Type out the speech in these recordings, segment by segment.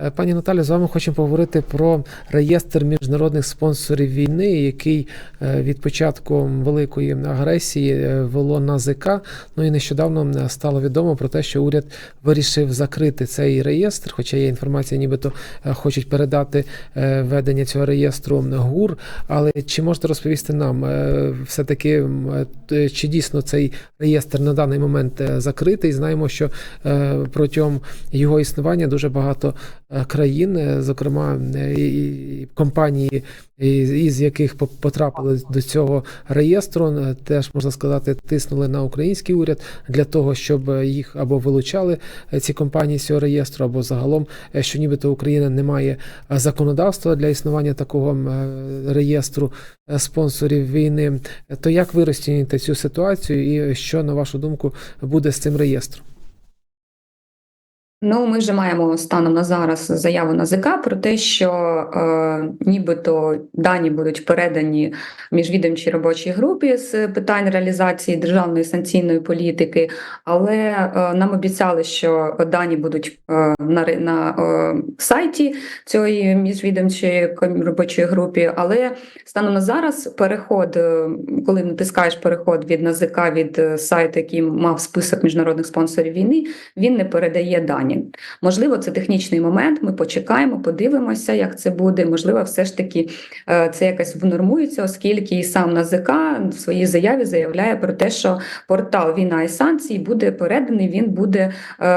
Е, Пані Наталі, з вами хочемо поговорити про реєстр міжнародних спонсорів війни, який е, від початку великої агресії е, вело НАЗК. Ну і нещодавно стало відомо про те, що уряд вирішив закрити цей реєстр, хоча є інформація, нібито хочуть передати ведення цього реєстру ГУР. Але чи можете розповісти нам е, все-таки, м, е, т- чи дійсно цей реєстр на даний момент закритий? Знаємо, що протягом його існування дуже багато країн, е, зокрема е, і компанії, із яких по- потрапили до цього реєстру, е, теж можна сказати, тиснули на український уряд для того, щоб їх або вилучали ці компанії з цього реєстру, або загалом, що нібито Україна не має законодавства для існування такого реєстру спонсорів війни. То як ви розцінюєте цю ситуацію, і що на вашу думку буде з цим реєстром? Ну, ми вже маємо станом на зараз заяву НАЗК про те, що е, нібито дані будуть передані міжвідомчій робочій групі з питань реалізації державної санкційної політики, але е, нам обіцяли, що дані будуть е, на, на е, сайті цієї міжвідомчої робочої групи. Але станом на зараз переход, е, коли натискаєш переход від НАЗК від е, сайту, який мав список міжнародних спонсорів війни, він не передає дані. Можливо, це технічний момент. Ми почекаємо, подивимося, як це буде. Можливо, все ж таки е, це якось внормується, оскільки і сам НАЗК в своїй заяві заявляє про те, що портал Війна і санкції буде переданий. Він буде е,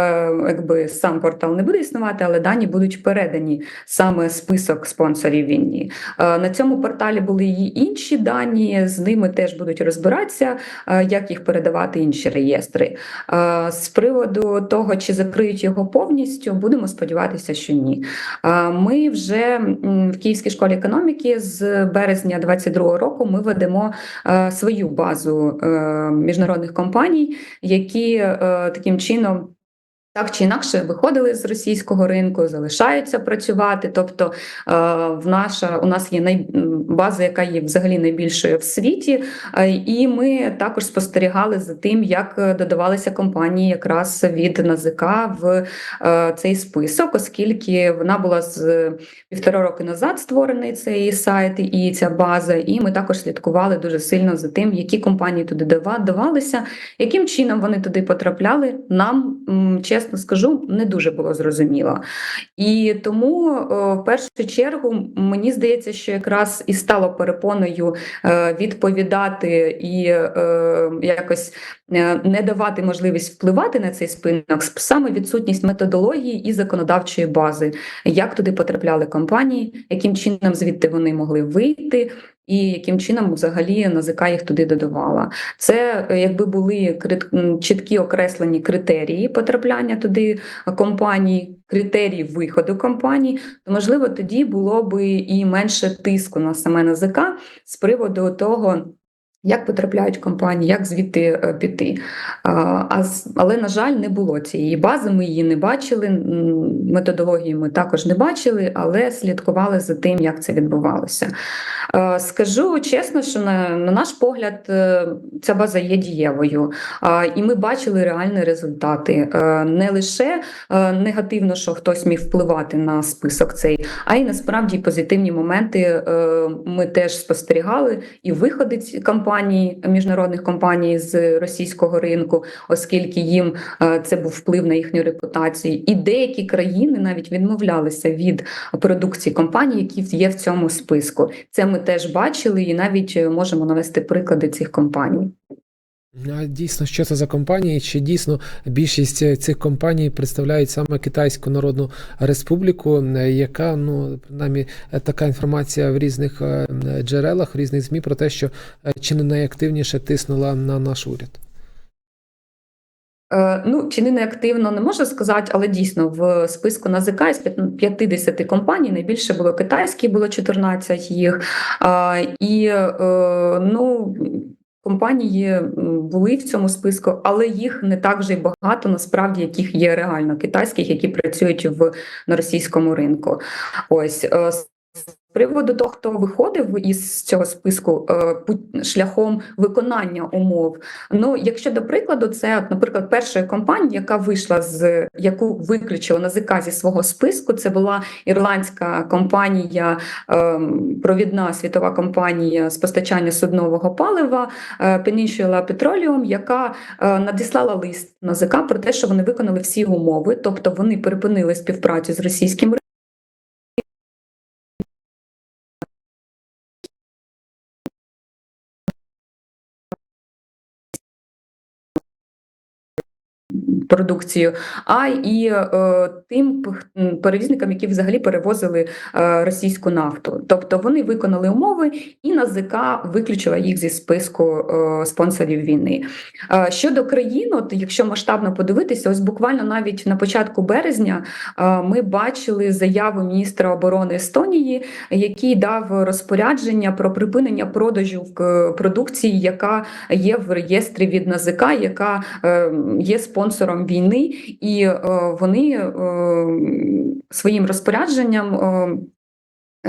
якби сам портал не буде існувати, але дані будуть передані саме список спонсорів війни. Е, На цьому порталі були і інші дані. З ними теж будуть розбиратися, як їх передавати інші реєстри. З приводу того, чи закриють його повністю, будемо сподіватися, що ні. Ми вже в Київській школі економіки з березня 2022 року ми ведемо е, свою базу е, міжнародних компаній, які е, таким чином. Так чи інакше виходили з російського ринку, залишаються працювати. Тобто е, в наша у нас є най, база, яка є взагалі найбільшою в світі, е, і ми також спостерігали за тим, як додавалися компанії якраз від НАЗК в е, цей список, оскільки вона була з півтора роки назад створений цей сайт і ця база. І ми також слідкували дуже сильно за тим, які компанії туди давалися, яким чином вони туди потрапляли. Нам м, чесно скажу, не дуже було зрозуміло. І тому е, в першу чергу мені здається, що якраз і стало перепоною е, відповідати і е, якось не давати можливість впливати на цей спинок, саме відсутність методології і законодавчої бази, як туди потрапляли компанії, яким чином звідти вони могли вийти. І яким чином взагалі НАЗК їх туди додавала. Це е, якби були чіткі окреслені критерії потрапляння туди компаній, критерії виходу компаній, то можливо тоді було би і менше тиску на саме НАЗК з приводу того. Як потрапляють компанії, як звідти е, піти? А але на жаль, не було цієї бази. Ми її не бачили. Методології ми також не бачили, але слідкували за тим, як це відбувалося. Е, Скажу чесно, що на, на наш погляд е, ця база є дієвою, і ми бачили реальні результати. Е, Не лише е, негативно, що хтось міг впливати на список цей, а й насправді позитивні моменти е, ми теж спостерігали і виходи ці- компаній, міжнародних компаній з російського ринку, оскільки їм е, це був вплив на їхню репутацію. І деякі країни навіть відмовлялися від продукції компаній, які є в цьому списку. Це ми теж бачили, і навіть е, можемо навести приклади цих компаній. Дійсно, що це за компанії? Чи дійсно більшість е, цих компаній представляють саме Китайську Народну Республіку, яка ну принаймні е, така інформація в різних е, джерелах, в різних змі про те, що чи не найактивніше тиснула на наш уряд? Ну, чи не неактивно, не можу сказати, але дійсно в списку НАЗК із 50 компаній найбільше було китайські, було 14 їх. І ну, компанії були в цьому списку, але їх не так вже й багато, насправді, яких є реально китайських, які працюють в на російському ринку. Ось е, приводу того, хто виходив із цього списку е, шляхом виконання умов. Ну, якщо до прикладу, це, наприклад, перша компанія, яка вийшла з яку виключила НАЗК зі свого списку, це була ірландська компанія, ем, провідна світова компанія з постачання суднового палива е, Peninsula Petroleum, яка е, надіслала лист НАЗК про те, що вони виконали всі умови, тобто вони припинили співпрацю з російським продукцію, а і е, тим перевізникам, які взагалі перевозили е, російську нафту. Тобто вони виконали умови, і НАЗК виключила їх зі списку е, спонсорів війни. Щодо країн, от якщо масштабно подивитися, ось буквально навіть на початку березня ми бачили заяву міністра оборони Естонії, який дав розпорядження про припинення продажу продукції, яка є в реєстрі від НАЗК, яка є спонсором війни, і е, вони е, своїм розпорядженням. е,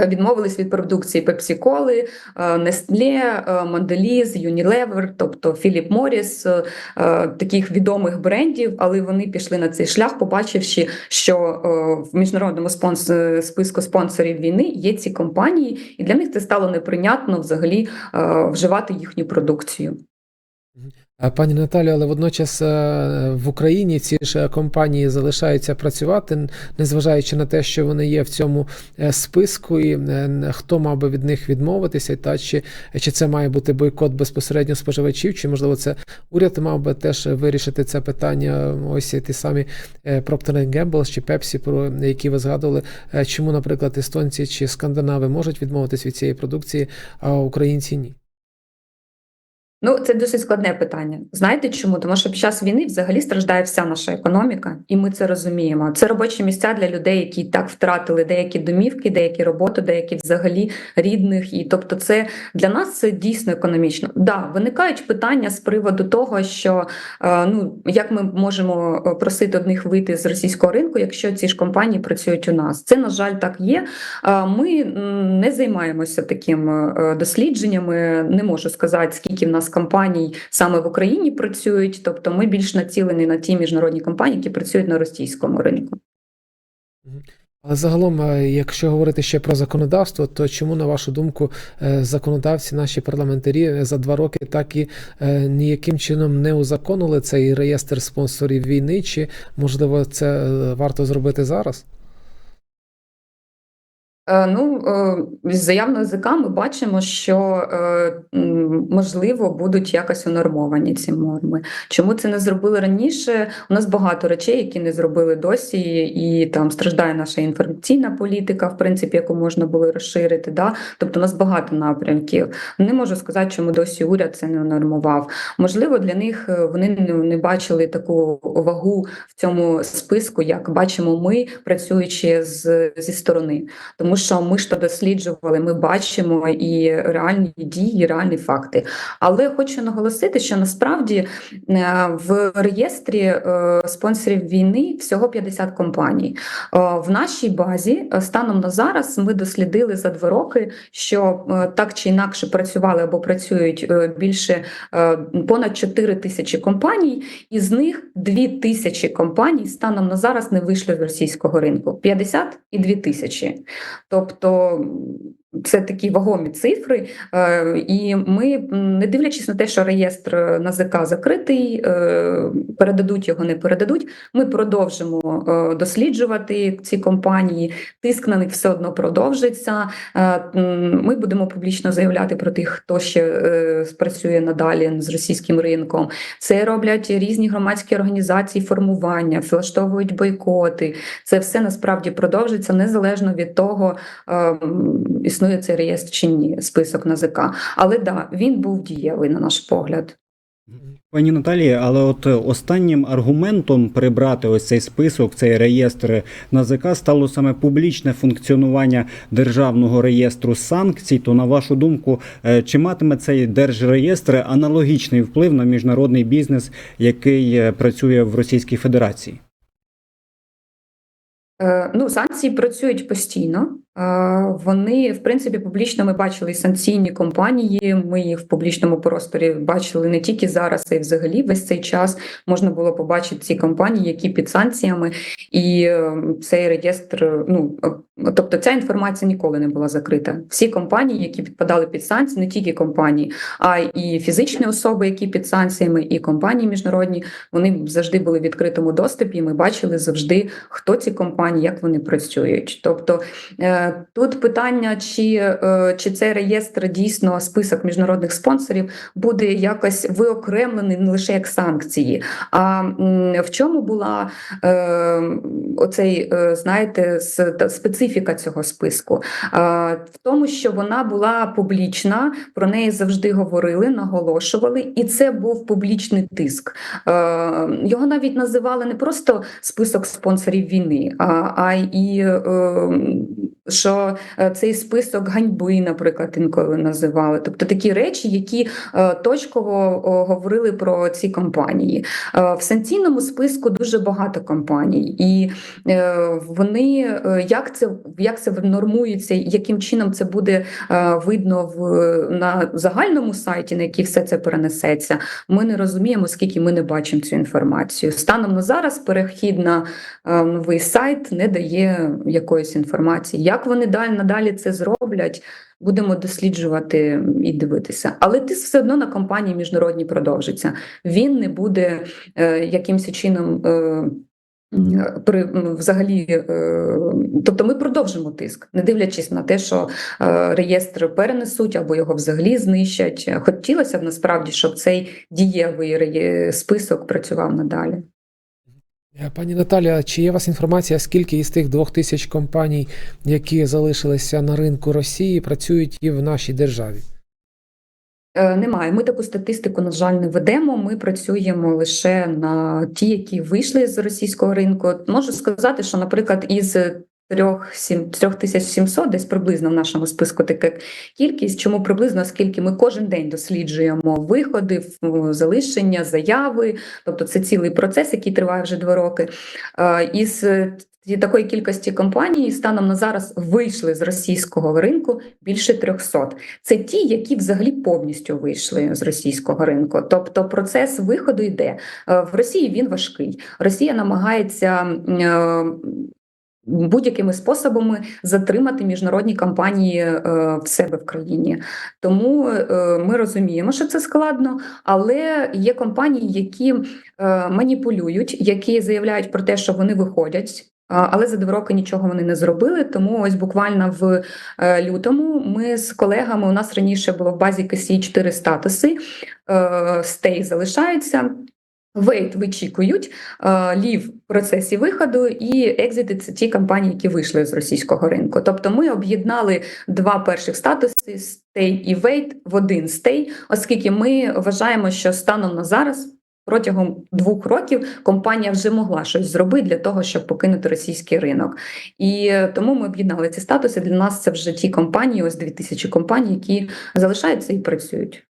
Відмовились від продукції Пепсі-Коли, Nestlé, Mondelez, Unilever, тобто е, е, таких відомих брендів, але вони пішли на цей шлях, побачивши, що в міжнародному спонс... списку спонсорів війни є ці компанії, і для них це стало неприйнятно взагалі вживати їхню продукцію. Е, Пані Наталію, але водночас е, в Україні ці ж е, компанії залишаються працювати, незважаючи на те, що вони є в цьому списку, і хто мав би від них відмовитися, та чи, чи це має бути бойкот безпосередньо споживачів, чи можливо це уряд мав би теж вирішити це питання. Ось ті самі Procter Gamble чи Pepsi, про які ви згадували. Чому, наприклад, естонці чи скандинави можуть відмовитись від цієї продукції, а українці ні? Ну, це досить складне питання. Знаєте чому? Тому що під час війни взагалі страждає вся наша економіка, і ми це розуміємо. Це робочі місця для людей, які так втратили деякі домівки, деякі роботи, деякі взагалі рідних. І тобто, це для нас це дійсно економічно. Да, виникають питання з приводу того, що е, ну як ми можемо е, просити одних вийти з російського ринку, якщо ці ж компанії працюють у нас. Це на жаль так є. Е, Ми не займаємося таким дослідженнями. Не можу сказати, скільки в нас компаній саме в Україні працюють. Тобто, ми більш націлені на ті міжнародні компанії, які працюють на російському ринку. Але загалом, е, якщо говорити ще про законодавство, то чому, на вашу думку, е, законодавці, наші парламентарі е, за два роки так і ніяким чином не узаконили цей реєстр спонсорів війни? Чи можливо це варто зробити зараз? Е, Ну, е, з заяв НАЗК ми бачимо, що е, можливо будуть якось унормовані ці норми. Чому це не зробили раніше? У нас багато речей, які не зробили досі, і там страждає наша інформаційна політика, в принципі, яку можна було розширити. Да? Тобто, у нас багато напрямків. Не можу сказати, чому досі уряд це не нормував. Можливо, для них вони не бачили таку вагу в цьому списку, як бачимо ми, працюючи з, зі сторони. Тому що ми ж то досліджували, ми бачимо і реальні дії, і реальні факти. Але хочу наголосити, що насправді е, в реєстрі е, спонсорів війни всього 50 компаній. Е, В нашій базі станом на зараз ми дослідили за два роки, що так чи інакше працювали або працюють більше понад 4 тисячі компаній, із них 2 тисячі компаній станом на зараз не вийшли з російського ринку. 50 і 2 тисячі. Тобто це такі вагомі цифри, е, і ми, не дивлячись на те, що реєстр НАЗК закритий, е, передадуть його, не передадуть. Ми продовжимо е, досліджувати ці компанії. Тиск на них все одно продовжиться. Е, Ми будемо публічно заявляти про тих, хто ще е, спрацює надалі з російським ринком. Це роблять різні громадські організації, формування, влаштовують бойкоти. Це все насправді продовжиться незалежно від того, існує цей реєстр чи ні, список НАЗК. Але да, він був дієвий, на наш погляд. Пані Наталії, але от е, останнім аргументом прибрати ось цей список, цей реєстр НАЗК стало саме публічне функціонування державного реєстру санкцій. То на вашу думку, е, чи матиме цей держреєстр аналогічний вплив на міжнародний бізнес, який е, працює в Російській Федерації? Ну, санкції працюють постійно. Вони, в принципі, публічно ми бачили і санкційні компанії. Ми їх в публічному просторі бачили не тільки зараз, а й взагалі весь цей час можна було побачити ці компанії, які під санкціями, і е, цей реєстр. Ну е, тобто, ця інформація ніколи не була закрита. Всі компанії, які підпадали під санкції, не тільки компанії, а і фізичні особи, які під санкціями, і компанії міжнародні, вони завжди були в відкритому доступі. і Ми бачили завжди, хто ці компанії, як вони працюють. Тобто е, тут питання, чи, е, чи цей реєстр дійсно список міжнародних спонсорів буде якось виокремлений не лише як санкції. А в чому була е, оцей, е, знаєте, специфіка цього списку? Е, в тому, що вона була публічна, про неї завжди говорили, наголошували, і це був публічний тиск. Е, Його навіть називали не просто список спонсорів війни, а, а і е, що е, цей список ганьби, наприклад, інколи називали. Тобто такі речі, які е, точково говорили про ці компанії. Е, В санкційному списку дуже багато компаній, і вони як це як це нормується, яким чином це буде видно в на загальному сайті, на який все це перенесеться. Ми не розуміємо, оскільки ми не бачимо цю інформацію. Станом на зараз перехід на новий сайт не дає якоїсь інформації. Як вони далі надалі це зроблять? Будемо досліджувати і дивитися, але тиск все одно на компанії міжнародні продовжиться. Він не буде е, якимось чином. Е, при взагалі, е, тобто ми продовжимо тиск, не дивлячись на те, що е, реєстр перенесуть або його взагалі знищать. Хотілося б насправді, щоб цей дієвий список працював надалі. Е, Пані Наталя, чи є у вас інформація, скільки із тих двох тисяч компаній, які залишилися на ринку Росії, працюють і в нашій державі? Е, Немає. Ми таку статистику, на жаль, не ведемо. Ми працюємо лише на ті, які вийшли з російського ринку. Можу сказати, що, наприклад, із 3700, десь приблизно в нашому списку така кількість. Чому приблизно? Оскільки ми кожен день досліджуємо виходи, залишення, заяви. Тобто це цілий процес, який триває вже два роки. Із е, такої кількості компаній станом на зараз вийшли з російського ринку більше 300. Це ті, які взагалі повністю вийшли з російського ринку. Тобто процес виходу йде. Е, В Росії він важкий. Росія намагається е, будь-якими способами затримати міжнародні компанії е, в себе в країні. Тому е, ми розуміємо, що це складно, але є компанії, які е, маніпулюють, які заявляють про те, що вони виходять. Але за два роки нічого вони не зробили. Тому ось буквально в лютому ми з колегами у нас раніше було в базі КСІ 4 статуси. Стей залишається. Вейт вичікують, лів процесі виходу, і екзити це ті компанії, які вийшли з російського ринку. Тобто ми об'єднали два перших статуси стей і вейт в один стей, оскільки ми вважаємо, що станом на зараз. Протягом двох років компанія вже могла щось зробити для того, щоб покинути російський ринок, і е, тому ми об'єднали ці статуси. Для нас це вже ті компанії, ось 2000 компаній, які залишаються і працюють.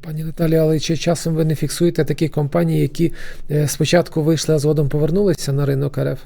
Пані Наталі, але чи часом ви не фіксуєте такі компанії, які е, спочатку вийшли, а згодом повернулися на ринок РФ?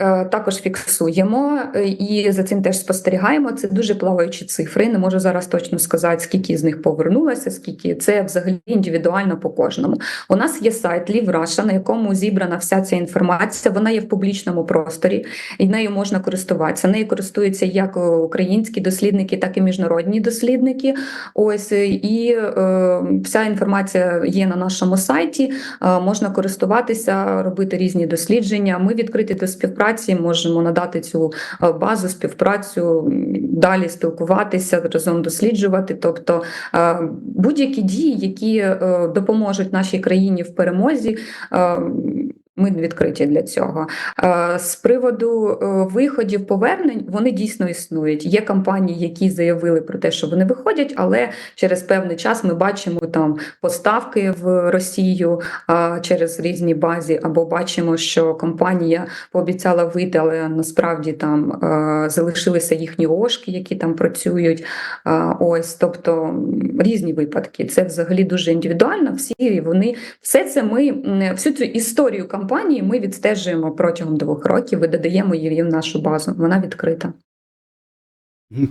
Е, Також фіксуємо е, і за цим теж спостерігаємо. Це дуже плаваючі цифри. Не можу зараз точно сказати, скільки з них повернулося, скільки це взагалі індивідуально по кожному. У нас є сайт LiveRussia, на якому зібрана вся ця інформація. Вона є в публічному просторі, і нею можна користуватися. Нею користуються як е, українські дослідники, так і міжнародні дослідники. Ось і е, вся інформація є на нашому сайті. Е, можна користуватися, робити різні дослідження. Ми відкриті до співпраці, можемо надати цю е, базу, співпрацю, далі спілкуватися, разом досліджувати. Тобто е, будь-які дії, які е, допоможуть нашій країні в перемозі. Ми відкриті для цього. Е, З приводу е, виходів повернень вони дійсно існують. Є компанії, які заявили про те, що вони виходять, але через певний час ми бачимо там поставки в Росію через різні базі, або бачимо, що компанія пообіцяла вийти, але насправді там е, залишилися їхні ошки, які там працюють. Ось, тобто різні випадки. Це взагалі дуже індивідуально. Всі вони все це ми всю цю історію компанії компанії ми відстежуємо протягом двох років і додаємо її в нашу базу. Вона відкрита.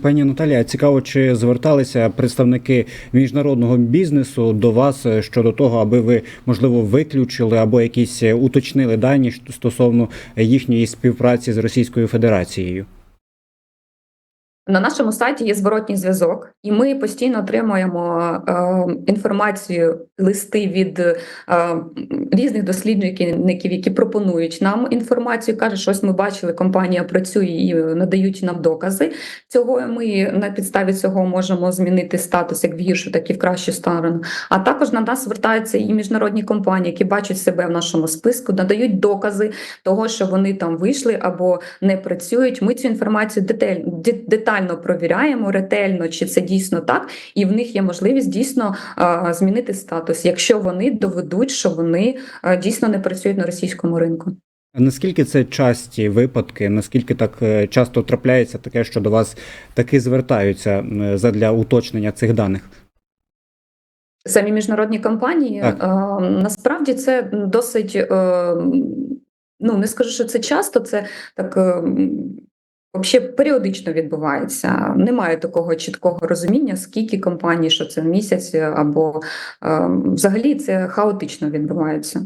Пані Наталія, цікаво, чи зверталися представники міжнародного бізнесу до вас е, щодо того, аби ви можливо виключили або якісь е, уточнили дані стосовно їхньої співпраці з Російською Федерацією? На нашому сайті є зворотній зв'язок, і ми постійно отримуємо е, інформацію, листи від е, різних дослідників, які пропонують нам інформацію. кажуть, що ось ми бачили, компанія працює і надають нам докази. Цього ми на підставі цього можемо змінити статус як в гіршу, так і в кращу сторону. А також на нас звертаються і міжнародні компанії, які бачать себе в нашому списку, надають докази того, що вони там вийшли або не працюють. Ми цю інформацію деталь, де- детально провіряємо, ретельно, чи це дійсно так, і в них є можливість дійсно змінити статус, якщо вони доведуть, що вони дійсно не працюють на російському ринку. Наскільки це часті випадки? Наскільки так е, часто трапляється таке, що до вас таки звертаються задля уточнення цих даних? Самі міжнародні компанії Так. а, насправді це досить. е, Ну не скажу, що це часто, це так. Е, Взагалі періодично відбувається. Немає такого чіткого розуміння, скільки компаній, що це в місяць, або е, взагалі це хаотично відбувається.